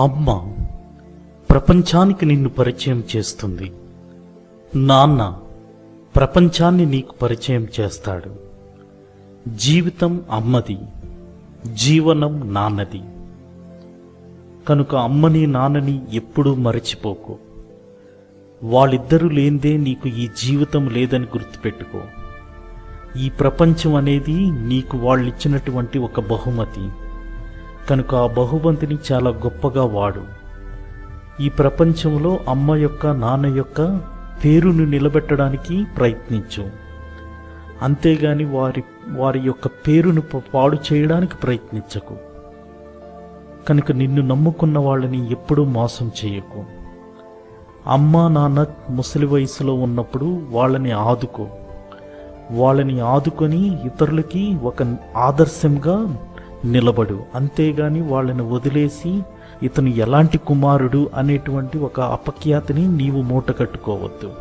అమ్మ ప్రపంచానికి నిన్ను పరిచయం చేస్తుంది. నాన్న ప్రపంచాన్ని నీకు పరిచయం చేస్తాడు. జీవితం అమ్మది జీవనం నాన్నది. కనుక అమ్మని నాన్నని ఎప్పుడూ మరచిపోకు. వాళ్ళిద్దరూ లేందే నీకు ఈ జీవితం లేదని గుర్తుపెట్టుకో. ఈ ప్రపంచం అనేది నీకు వాళ్ళిచ్చినటువంటి ఒక బహుమతి. కనుక ఆ బహుమతిని చాలా గొప్పగా వాడు. ఈ ప్రపంచంలో అమ్మ యొక్క నాన్న యొక్క పేరును నిలబెట్టడానికి ప్రయత్నించు. అంతేగాని వారి వారి యొక్క పేరును పాడు చేయడానికి ప్రయత్నించకు. కనుక నిన్ను నమ్ముకున్న వాళ్ళని ఎప్పుడూ మోసం చేయకు. అమ్మ నాన్న ముసలి వయసులో ఉన్నప్పుడు వాళ్ళని ఆదుకో. వాళ్ళని ఆదుకొని ఇతరులకి ఒక ఆదర్శంగా నిలబడు. అంతేగాని వాళ్ళని వదిలేసి ఇతను ఎలాంటి కుమారుడు అనేటువంటి ఒక అపఖ్యాతిని నీవు మూట కట్టుకోవద్దు